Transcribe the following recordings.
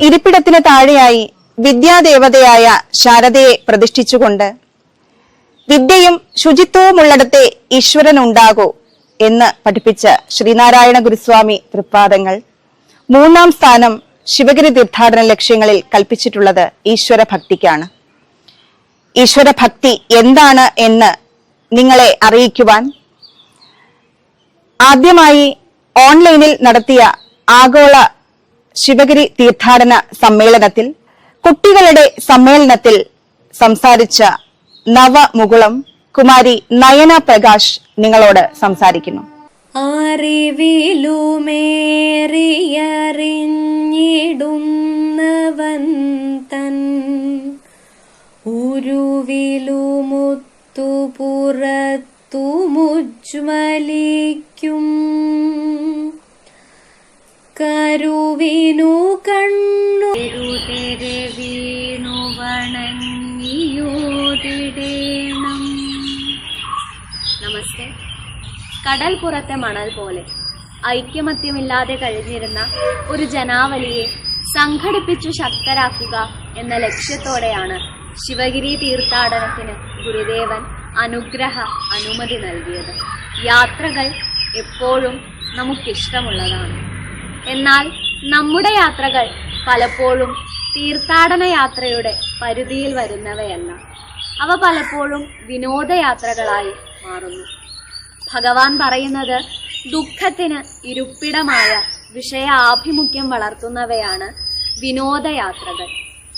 ഇരിപ്പിടത്തിന് താഴെയായി വിദ്യാദേവതയായ ശാരദയെ പ്രതിഷ്ഠിച്ചുകൊണ്ട് വിദ്യയും ശുചിത്വവുമുള്ളിടത്തെ ഈശ്വരനുണ്ടാകൂ എന്ന് പഠിപ്പിച്ച ശ്രീനാരായണ ഗുരുസ്വാമി തൃപ്പാദങ്ങൾ മൂന്നാം സ്ഥാനം ശിവഗിരി തീർത്ഥാടന ലക്ഷ്യങ്ങളിൽ കൽപ്പിച്ചിട്ടുള്ളത് ഈശ്വര ഭക്തിക്കാണ് ഈശ്വര ഭക്തി എന്താണ് എന്ന് നിങ്ങളെ അറിയിക്കുവാൻ ആദ്യമായി ഓൺലൈനിൽ നടത്തിയ ആഗോള ശിവഗിരി തീർത്ഥാടന സമ്മേളനത്തിൽ കുട്ടികളുടെ സമ്മേളനത്തിൽ സംസാരിച്ച നവമുകുളം കുമാരി നയന പ്രകാശ് നിങ്ങളോട് സംസാരിക്കുന്നു. അറിവിലുമേറിയറിഞ്ഞിടുന്നവൻ തൻ ഉരുവിലുമുത്തു കരുവിനു കണ്ണു നമസ്തേ. കടൽ പുറത്തെ മണൽ പോലെ ഐക്യമത്യമില്ലാതെ കഴിഞ്ഞിരുന്ന ഒരു ജനാവലിയെ സംഘടിപ്പിച്ചു ശക്തരാക്കുക എന്ന ലക്ഷ്യത്തോടെയാണ് ശിവഗിരി തീർത്ഥാടനത്തിന് ഗുരുദേവൻ അനുഗ്രഹ അനുമതി നൽകിയത്. യാത്രകൾ എപ്പോഴും നമുക്കിഷ്ടമുള്ളതാണ്. എന്നാൽ നമ്മുടെ യാത്രകൾ പലപ്പോഴും തീർത്ഥാടന യാത്രയുടെ പരിധിയിൽ വരുന്നവയല്ല. അവ പലപ്പോഴും വിനോദയാത്രകളായി മാറുന്നു. ഭഗവാൻ പറയുന്നത് ദുഃഖത്തിന് ഇരുപ്പിടമായ വിഷയ ആഭിമുഖ്യം വളർത്തുന്നവയാണ് വിനോദയാത്രകൾ.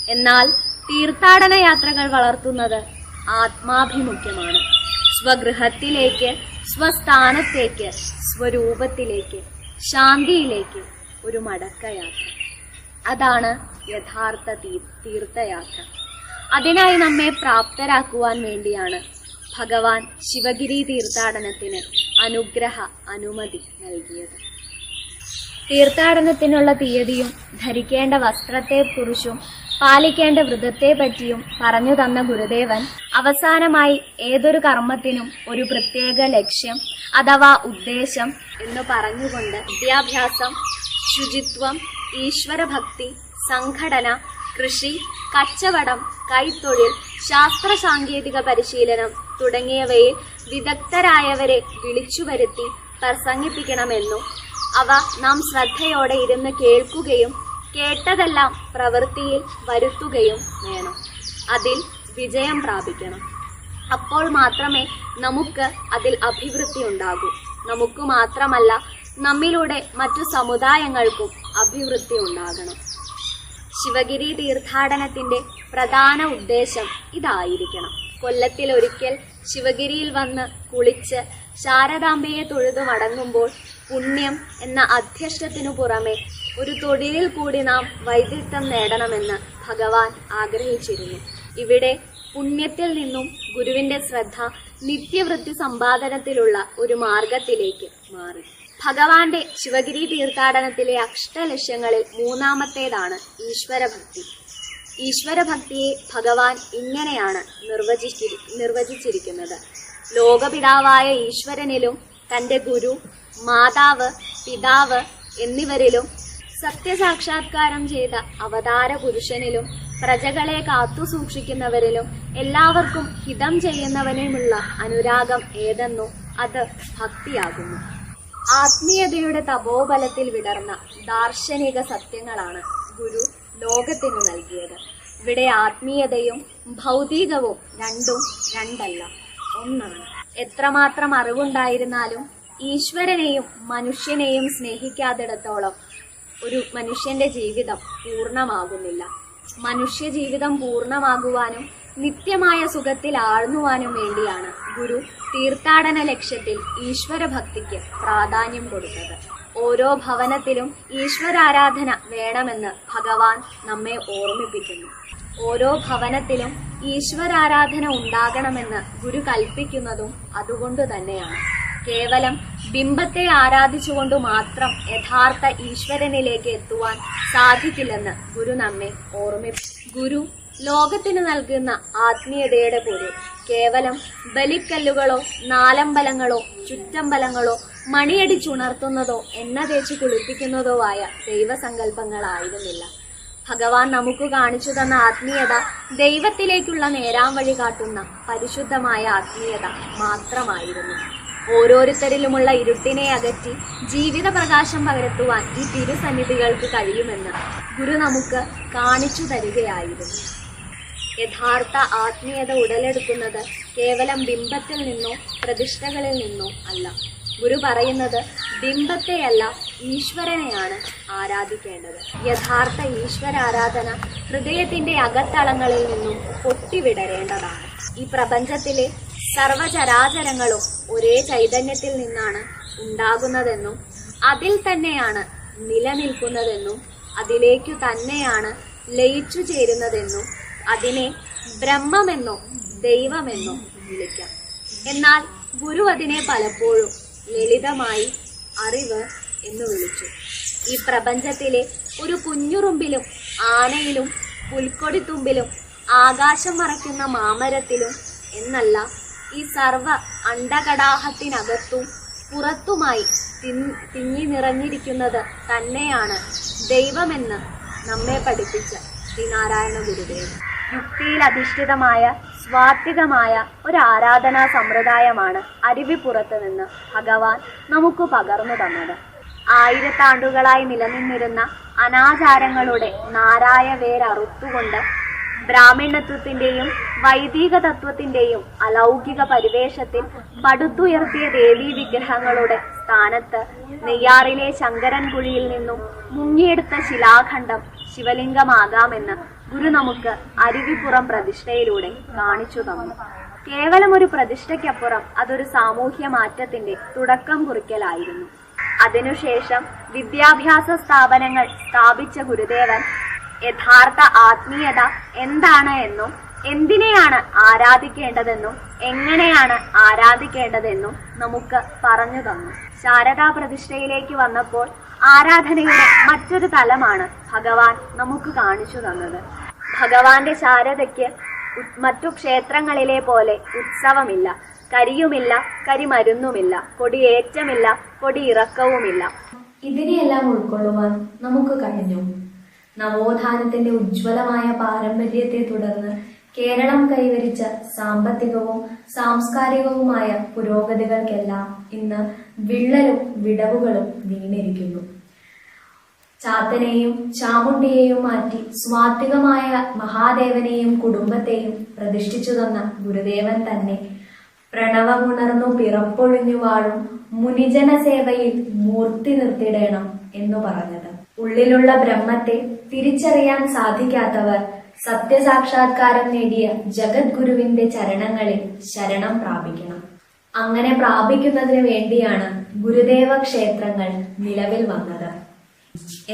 എന്നാൽ തീർത്ഥാടന യാത്രകൾ വളർത്തുന്നത് ആത്മാഭിമുഖ്യമാണ്. സ്വഗൃഹത്തിലേക്ക് സ്വസ്ഥാനത്തേക്ക് സ്വരൂപത്തിലേക്ക് ശാന്തിയിലേക്ക് ഒരു മടക്കയാത്ര. അതാണ് യഥാർത്ഥ തീർത്ഥയാത്ര. അതിനായി നമ്മെ പ്രാപ്തരാക്കുവാൻ വേണ്ടിയാണ് ഭഗവാൻ ശിവഗിരി തീർത്ഥാടനത്തിന് അനുഗ്രഹ അനുമതി നൽകിയത്. തീർത്ഥാടനത്തിനുള്ള തീയതിയും ധരിക്കേണ്ട വസ്ത്രത്തെക്കുറിച്ചും പാലിക്കേണ്ട വ്രതത്തെപ്പറ്റിയും പറഞ്ഞു തന്ന ഗുരുദേവൻ അവസാനമായി ഏതൊരു കർമ്മത്തിനും ഒരു പ്രത്യേക ലക്ഷ്യം അഥവാ ഉദ്ദേശം എന്ന് പറഞ്ഞുകൊണ്ട് വിദ്യാഭ്യാസം ശുചിത്വം ഈശ്വരഭക്തി സംഘടന കൃഷി കച്ചവടം കൈത്തൊഴിൽ ശാസ്ത്ര സാങ്കേതിക പരിശീലനം തുടങ്ങിയവയിൽ വിദഗ്ധരായവരെ വിളിച്ചു വരുത്തി പ്രസംഗിപ്പിക്കണമെന്നും അവ നാം ശ്രദ്ധയോടെ ഇരുന്ന് കേൾക്കുകയും കേട്ടതെല്ലാം പ്രവൃത്തിയിൽ വരുത്തുകയും വേണം. അതിൽ വിജയം പ്രാപിക്കണം. അപ്പോൾ മാത്രമേ നമുക്ക് അതിൽ അഭിവൃദ്ധി ഉണ്ടാകൂ. നമുക്ക് മാത്രമല്ല നമ്മിലൂടെ മറ്റു സമുദായങ്ങൾക്കും അഭിവൃദ്ധി ഉണ്ടാകണം. ശിവഗിരി തീർത്ഥാടനത്തിന്റെ പ്രധാന ഉദ്ദേശം ഇതായിരിക്കണം. കൊല്ലത്തിൽ ഒരിക്കൽ ശിവഗിരിയിൽ വന്ന് കുളിച്ച് ശാരദാംബയെ തൊഴുതു മടങ്ങുമ്പോൾ പുണ്യം എന്ന അധ്യക്ഷത്തിനു പുറമെ ഒരു തൊഴിലിൽ കൂടി നാം വൈദഗ്ധ്യം നേടണമെന്ന് ഭഗവാൻ ആഗ്രഹിച്ചിരുന്നു. ഇവിടെ പുണ്യത്തിൽ നിന്നും ഗുരുവിന്റെ ശ്രദ്ധ നിത്യവൃത്തി സമ്പാദനത്തിലുള്ള ഒരു മാർഗത്തിലേക്ക് മാറി. ഭഗവാന്റെ ശിവഗിരി തീർത്ഥാടനത്തിലെ അഷ്ടലക്ഷ്യങ്ങളിൽ മൂന്നാമത്തേതാണ് ഈശ്വരഭക്തി. ഈശ്വരഭക്തിയെ ഭഗവാൻ ഇങ്ങനെയാണ് നിർവചിച്ചിരി നിർവചിച്ചിരിക്കുന്നത്. ലോകപിതാവായ ഈശ്വരനിലും തന്റെ ഗുരു മാതാവ് പിതാവ് എന്നിവരിലും സത്യസാക്ഷാത്കാരം ചെയ്ത അവതാര പുരുഷനിലും പ്രജകളെ കാത്തു സൂക്ഷിക്കുന്നവരിലും എല്ലാവർക്കും ഹിതം ചെയ്യുന്നവനുമുള്ള അനുരാഗം ഏതെന്നോ അത് ഭക്തിയാകുന്നു. ആത്മീയതയുടെ തപോബലത്തിൽ വിടർന്ന ദാർശനിക സത്യങ്ങളാണ് ഗുരു ലോകത്തിനു നൽകിയത്. ഇവിടെ ആത്മീയതയും ഭൗതികവും രണ്ടും രണ്ടല്ല ഒന്നാണ്. എത്രമാത്രം അറിവുണ്ടായിരുന്നാലും ഈശ്വരനെയും മനുഷ്യനെയും സ്നേഹിക്കാത്തിടത്തോളം ഒരു മനുഷ്യന്റെ ജീവിതം പൂർണമാകുന്നില്ല. മനുഷ്യ ജീവിതം പൂർണമാകുവാനും നിത്യമായ സുഖത്തിൽ ആഴ്ന്നുവാനും വേണ്ടിയാണ് ഗുരു തീർത്ഥാടന ലക്ഷ്യത്തിൽ ഈശ്വര ഭക്തിക്ക് പ്രാധാന്യം കൊടുത്തത്. ഓരോ ഭവനത്തിലും ഈശ്വരാരാധന വേണമെന്ന് ഭഗവാൻ നമ്മെ ഓർമ്മിപ്പിക്കുന്നു. ഓരോ ഭവനത്തിലും ഈശ്വരാരാധന ഉണ്ടാകണമെന്ന് ഗുരു കൽപ്പിക്കുന്നതും അതുകൊണ്ട് തന്നെയാണ്. കേവലം ബിംബത്തെ ആരാധിച്ചുകൊണ്ട് മാത്രം യഥാർത്ഥ ഈശ്വരനിലേക്ക് എത്തുവാൻ സാധിക്കില്ലെന്ന് ഗുരു നമ്മെ ഓർമ്മി ഗുരു ലോകത്തിന് നൽകുന്ന ആത്മീയതയുടെ പൊരുൾ കേവലം ബലിക്കല്ലുകളോ നാലമ്പലങ്ങളോ ചുറ്റമ്പലങ്ങളോ മണിയടിച്ചുണർത്തുന്നതോ എണ്ണ തേച്ച് കുളിപ്പിക്കുന്നതോ ആയ ദൈവസങ്കല്പങ്ങളായിരുന്നില്ല. ഭഗവാൻ നമുക്ക് കാണിച്ചു തന്ന ആത്മീയത ദൈവത്തിലേക്കുള്ള നേരാം വഴി കാട്ടുന്ന പരിശുദ്ധമായ ആത്മീയത മാത്രമായിരുന്നു. ഓരോരുത്തരിലുമുള്ള ഇരുട്ടിനെ അകറ്റി ജീവിത പ്രകാശം പകർത്തുവാൻ ഈ തിരുസന്നിധികൾക്ക് കഴിയുമെന്ന് ഗുരു നമുക്ക് കാണിച്ചു തരികയായിരുന്നു. യഥാർത്ഥ ആത്മീയത ഉടലെടുക്കുന്നത് കേവലം ബിംബത്തിൽ നിന്നോ പ്രതിഷ്ഠകളിൽ നിന്നോ അല്ല. ഗുരു പറയുന്നത് ബിംബത്തെയല്ല ഈശ്വരനെയാണ് ആരാധിക്കേണ്ടത്. യഥാർത്ഥ ഈശ്വര ആരാധന ഹൃദയത്തിന്റെ അകത്തളങ്ങളിൽ നിന്നും പൊട്ടിവിടരേണ്ടതാണ്. ഈ പ്രപഞ്ചത്തിലെ സർവചരാചരങ്ങളും ഒരേ ചൈതന്യത്തിൽ നിന്നാണ് ഉണ്ടാകുന്നതെന്നും അതിൽ തന്നെയാണ് നിലനിൽക്കുന്നതെന്നും അതിലേക്കു തന്നെയാണ് ലയിച്ചു ചേരുന്നതെന്നും അതിനെ ബ്രഹ്മമെന്നോ ദൈവമെന്നോ വിളിക്കാം. എന്നാൽ ഗുരു അതിനെ പലപ്പോഴും ലളിതമായി അറിവ് എന്ന് വിളിച്ചു. ഈ പ്രപഞ്ചത്തിലെ ഒരു കുഞ്ഞുറുമ്പിലും ആനയിലും പുൽക്കൊടിത്തുമ്പിലും ആകാശം മറയ്ക്കുന്ന മാമരത്തിലും എന്നല്ല ഈ സർവ അണ്ടകടാഹത്തിനകത്തും പുറത്തുമായി തിങ്ങി നിറഞ്ഞിരിക്കുന്നത് തന്നെയാണ് ദൈവമെന്ന് നമ്മെ പഠിപ്പിച്ച ശ്രീനാരായണ ഗുരുദേവൻ. യുക്തിയിൽ അധിഷ്ഠിതമായ സ്വാത്വികമായ ഒരു ആരാധനാ സമ്പ്രദായമാണ് അരുവിപ്പുറത്ത് നിന്ന് ഭഗവാൻ നമുക്ക് പകർന്നു തന്നത്. ആയിരത്താണ്ടുകളായി നിലനിന്നിരുന്ന അനാചാരങ്ങളുടെ നാരായ വേരറുത്തുകൊണ്ട് ബ്രാഹ്മണത്വത്തിന്റെയും വൈദിക തത്വത്തിന്റെയും അലൗകിക പരിവേഷത്തിൽ പടുത്തുയർത്തിയ ദേവീ വിഗ്രഹങ്ങളുടെ സ്ഥാനത്ത് നെയ്യാറിലെ ശങ്കരൻകുഴിയിൽ നിന്നും മുങ്ങിയെടുത്ത ശിലാഖണ്ഡം ശിവലിംഗമാകാമെന്ന് ഗുരു നമുക്ക് അരുവിപ്പുറം പ്രതിഷ്ഠയിലൂടെ കാണിച്ചു തന്നു. കേവലം ഒരു പ്രതിഷ്ഠയ്ക്കപ്പുറം അതൊരു സാമൂഹ്യ മാറ്റത്തിന്റെ തുടക്കം കുറിക്കലായിരുന്നു. അതിനുശേഷം വിദ്യാഭ്യാസ സ്ഥാപനങ്ങൾ സ്ഥാപിച്ച ഗുരുദേവൻ യഥാർത്ഥ ആത്മീയത എന്താണ് എന്നും എന്തിനെയാണ് ആരാധിക്കേണ്ടതെന്നും എങ്ങനെയാണ് ആരാധിക്കേണ്ടതെന്നും നമുക്ക് പറഞ്ഞു തന്നു. ശാരദാ പ്രതിഷ്ഠയിലേക്ക് വന്നപ്പോൾ ആരാധനയുടെ മറ്റൊരു തലമാണ് ഭഗവാൻ നമുക്ക് കാണിച്ചു തന്നത്. ഭഗവാന്റെ ശാരദയ്ക്ക് മറ്റു ക്ഷേത്രങ്ങളിലെ പോലെ ഉത്സവമില്ല. കരിയുമില്ല കരിമരുന്നുമില്ല കൊടിയേറ്റമില്ല കൊടി ഇറക്കവുമില്ല ഇതിനെയെല്ലാം ഉൾക്കൊള്ളുവാൻ നമുക്ക് കഴിഞ്ഞു. നവോത്ഥാനത്തിന്റെ ഉജ്ജ്വലമായ പാരമ്പര്യത്തെ തുടർന്ന് കേരളം കൈവരിച്ച സാമ്പത്തികവും സാംസ്കാരികവുമായ പുരോഗതികൾക്കെല്ലാം ഇന്ന് വിള്ളലും വിടവുകളും വീണിരിക്കുന്നു. ചാത്തനെയും ചാമുണ്ടിയെയും മാറ്റി സ്വാത്വികമായ മഹാദേവനെയും കുടുംബത്തെയും പ്രതിഷ്ഠിച്ചു തന്ന ഗുരുദേവൻ തന്നെ പ്രണവമുണർന്നു പിറപ്പൊഴിഞ്ഞു വാഴും മുനിജന സേവയിൽ മൂർത്തി നിർത്തിയിടണം എന്നു പറഞ്ഞത്. ഉള്ളിലുള്ള ബ്രഹ്മത്തെ തിരിച്ചറിയാൻ സാധിക്കാത്തവർ സത്യസാക്ഷാത്കാരം നേടിയ ജഗദ്ഗുരുവിന്റെ ചരണങ്ങളിൽ ശരണം പ്രാപിക്കണം. അങ്ങനെ പ്രാപിക്കുന്നതിന് വേണ്ടിയാണ് ഗുരുദേവ ക്ഷേത്രങ്ങൾ നിലവിൽ വന്നത്.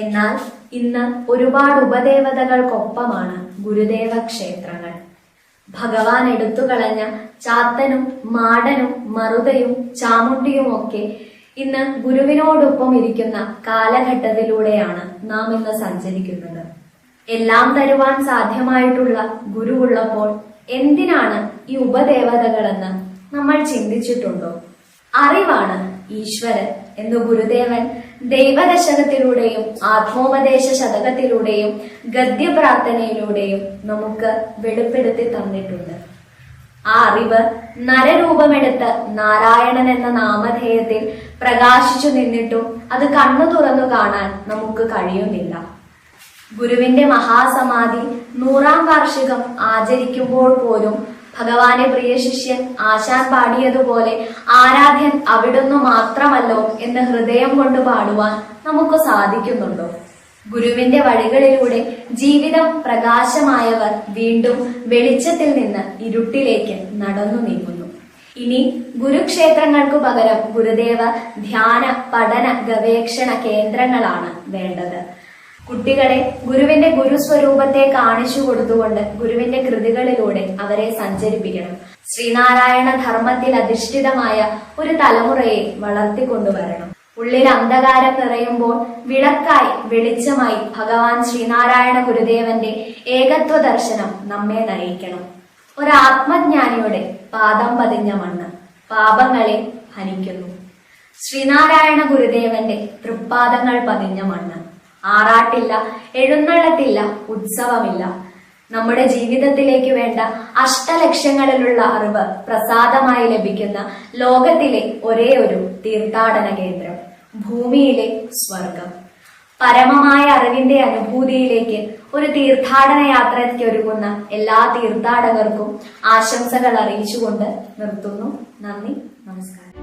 എന്നാൽ ഇന്ന് ഒരുപാട് ഉപദേവതകൾക്കൊപ്പമാണ് ഗുരുദേവ ക്ഷേത്രങ്ങൾ. ഭഗവാൻ എടുത്തു കളഞ്ഞ ചാത്തനും മാടനും മറുതയും ചാമുണ്ടിയും ഒക്കെ ഇന്ന് ഗുരുവിനോടൊപ്പം ഇരിക്കുന്ന കാലഘട്ടത്തിലൂടെയാണ് നാം ഇന്ന് സഞ്ചരിക്കുന്നത്. എല്ലാം തരുവാൻ സാധ്യമായിട്ടുള്ള ഗുരു ഉള്ളപ്പോൾ എന്തിനാണ് ഈ ഉപദേവതകളെന്ന് നമ്മൾ ചിന്തിച്ചിട്ടുണ്ടോ? അറിവാണ് ഈശ്വരൻ എന്ന് ഗുരുദേവൻ ദൈവദശകത്തിലൂടെയും ആത്മോപദേശ ശതകത്തിലൂടെയും ഗദ്യപ്രാർത്ഥനയിലൂടെയും നമുക്ക് വെളിപ്പെടുത്തി തന്നിട്ടുണ്ട്. ആ അറിവ് നരരൂപമെടുത്ത് നാരായണൻ എന്ന നാമധേയത്തിൽ പ്രകാശിച്ചു നിന്നിട്ടും അത് കണ്ണു തുറന്നു കാണാൻ നമുക്ക് കഴിയുന്നില്ല. ഗുരുവിന്റെ മഹാസമാധി നൂറാം വാർഷികം ആചരിക്കുമ്പോൾ പോലും ഭഗവാനെ പ്രിയ ശിഷ്യൻ ആശാൻ പാടിയതുപോലെ ആരാധ്യൻ അവിടുന്ന് മാത്രമല്ലോ എന്ന് ഹൃദയം കൊണ്ട് പാടുവാൻ നമുക്ക് സാധിക്കുന്നുണ്ടോ? ഗുരുവിന്റെ വഴികളിലൂടെ ജീവിതം പ്രകാശമായവർ വീണ്ടും വെളിച്ചത്തിൽ നിന്ന് ഇരുട്ടിലേക്ക് നടന്നു നീങ്ങുന്നു. ഇനി ഗുരുക്ഷേത്രങ്ങൾക്കു പകരം ഗുരുദേവ ധ്യാന പഠന ഗവേഷണ കേന്ദ്രങ്ങളാണ് വേണ്ടത്. കുട്ടികളെ ഗുരുവിന്റെ ഗുരുസ്വരൂപത്തെ കാണിച്ചു കൊടുത്തുകൊണ്ട് ഗുരുവിന്റെ കൃതികളിലൂടെ അവരെ സഞ്ചരിപ്പിക്കണം. ശ്രീനാരായണ ധർമ്മത്തിൽ അധിഷ്ഠിതമായ ഒരു തലമുറയെ വളർത്തിക്കൊണ്ടുവരണം. ഉള്ളിൽ അന്ധകാരം നിറയുമ്പോൾ വിളക്കായി വെളിച്ചമായി ഭഗവാൻ ശ്രീനാരായണ ഗുരുദേവന്റെ ഏകത്വ ദർശനം നമ്മെ നയിക്കണം. ഒരാത്മജ്ഞാനിയുടെ പാദം പതിഞ്ഞ മണ്ണ് പാപങ്ങളെ ഹനിക്കുന്നു. ശ്രീനാരായണ ഗുരുദേവന്റെ തൃപ്പാദങ്ങൾ പതിഞ്ഞ മണ്ണ് ആറാട്ടില്ല എഴുന്നള്ളത്തില്ല ഉത്സവമില്ല. നമ്മുടെ ജീവിതത്തിലേക്ക് വേണ്ട അഷ്ടലക്ഷ്യങ്ങളിലുള്ള അറിവ് പ്രസാദമായി ലഭിക്കുന്ന ലോകത്തിലെ ഒരേ ഒരു തീർത്ഥാടന കേന്ദ്രം ഭൂമിയിലെ സ്വർഗം പരമമായ അറിവിന്റെ അനുഭൂതിയിലേക്ക് ഒരു തീർത്ഥാടന യാത്രയ്ക്ക് ഒരുങ്ങുന്ന എല്ലാ തീർത്ഥാടകർക്കും ആശംസകൾ അറിയിച്ചുകൊണ്ട് നിർത്തുന്നു. നന്ദി നമസ്കാരം.